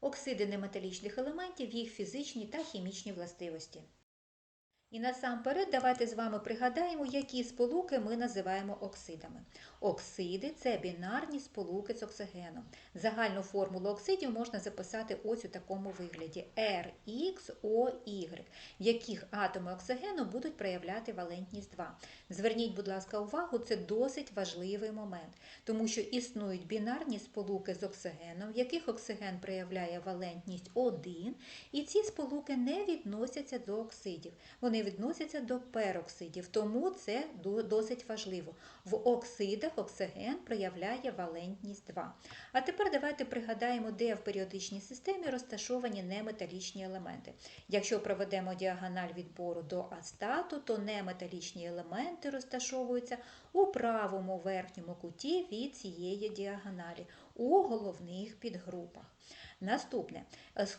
оксиди неметалічних елементів, їх фізичні та хімічні властивості. І насамперед давайте з вами пригадаємо, які сполуки ми називаємо оксидами. Оксиди це бінарні сполуки з оксигеном. Загальну формулу оксидів можна записати ось у такому вигляді RXOY, в яких атоми оксигену будуть проявляти валентність 2. Зверніть, будь ласка, увагу, це досить важливий момент, тому що існують бінарні сполуки з оксигеном, в яких оксиген проявляє валентність 1, і ці сполуки не відносяться до оксидів. Вони відносяться до пероксидів, тому це досить важливо. В оксидах оксиген проявляє валентність 2. А тепер давайте пригадаємо, де в періодичній системі розташовані неметалічні елементи. Якщо проведемо діагональ відбору до астату, то неметалічні елементи розташовуються у правому верхньому куті від цієї діагоналі у головних підгрупах. Наступне,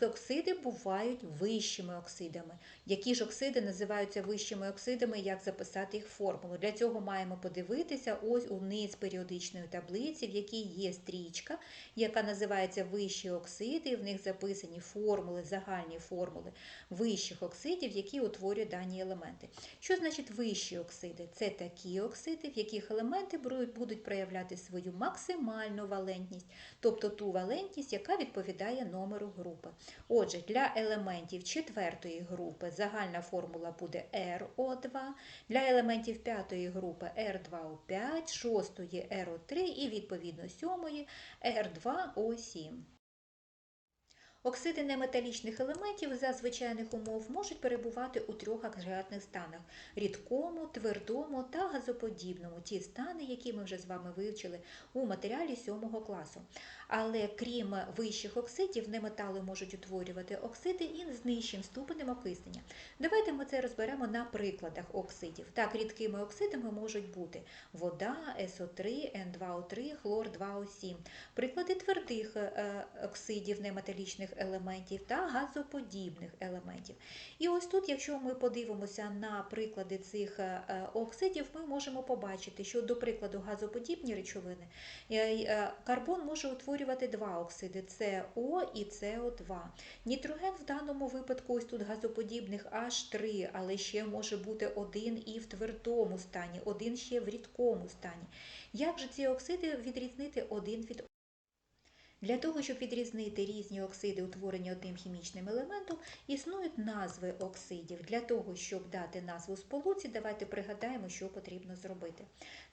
оксиди бувають вищими оксидами. Які ж оксиди називаються вищими оксидами, як записати їх формулу? Для цього маємо подивитися ось униз періодичної таблиці, в якій є стрічка, яка називається вищі оксиди, і в них записані формули, загальні формули вищих оксидів, які утворюють дані елементи. Що значить вищі оксиди? Це такі оксиди, в яких елементи будуть проявляти свою максимальну валентність, тобто ту валентність, яка відповідає номеру групи. Отже, для елементів четвертої групи загальна формула буде RO2, для елементів п'ятої групи R2O5, шостої RO3 і відповідно сьомої R2O7. Оксиди неметалічних елементів за звичайних умов можуть перебувати у трьох агрегатних станах рідкому, твердому та газоподібному ті стани, які ми вже з вами вивчили у матеріалі 7 класу. Але крім вищих оксидів, неметали можуть утворювати оксиди і з нижчим ступенем окиснення. Давайте ми це розберемо на прикладах оксидів. Так, рідкими оксидами можуть бути вода, СО3, N2O3, хлор 2O7. Приклади твердих е, оксидів неметалічних елементів та газоподібних елементів. І ось тут, якщо ми подивимося на приклади цих е, оксидів, ми можемо побачити, що, до прикладу, газоподібні речовини е, карбон може утворювати два оксиди СО і СО2. Нітроген в даному випадку, ось тут газоподібних H3, але ще може бути один і в твердому стані, один ще в рідкому стані. Як же ці оксиди відрізнити один від для того, щоб відрізнити різні оксиди, утворені одним хімічним елементом, існують назви оксидів. Для того, щоб дати назву сполуці, давайте пригадаємо, що потрібно зробити.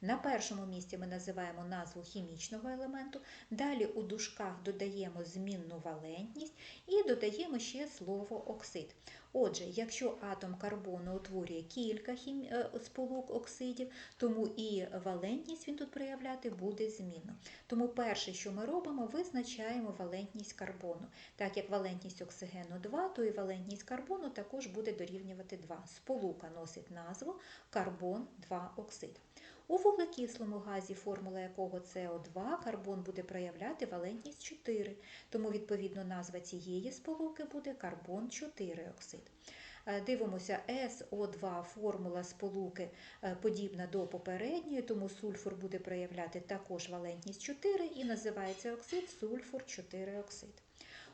На першому місці ми називаємо назву хімічного елементу, далі у дужках додаємо змінну валентність і додаємо ще слово оксид. Отже, якщо атом карбону утворює кілька хім... Е, сполук оксидів, тому і валентність він тут проявляти буде змінно. Тому перше, що ми робимо, визначаємо валентність карбону. Так як валентність оксигену 2, то і валентність карбону також буде дорівнювати 2. Сполука носить назву карбон 2 оксид. У вуглекислому газі, формула якого СО2, карбон буде проявляти валентність 4, тому, відповідно, назва цієї сполуки буде карбон 4 оксид. Е, дивимося, СО2 формула сполуки е, подібна до попередньої, тому сульфур буде проявляти також валентність 4 і називається оксид сульфур 4 оксид.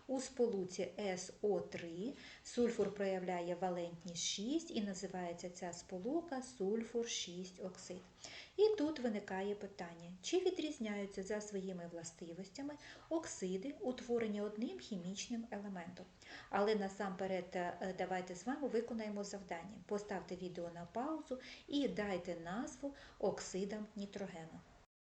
У сполуці СО3 сульфур проявляє валентність 6 і називається ця сполука сульфур 6 оксид. І тут виникає питання, чи відрізняються за своїми властивостями оксиди, утворені одним хімічним елементом. Але насамперед е, давайте з вами виконаємо завдання. Поставте відео на паузу і дайте назву оксидам нітрогену.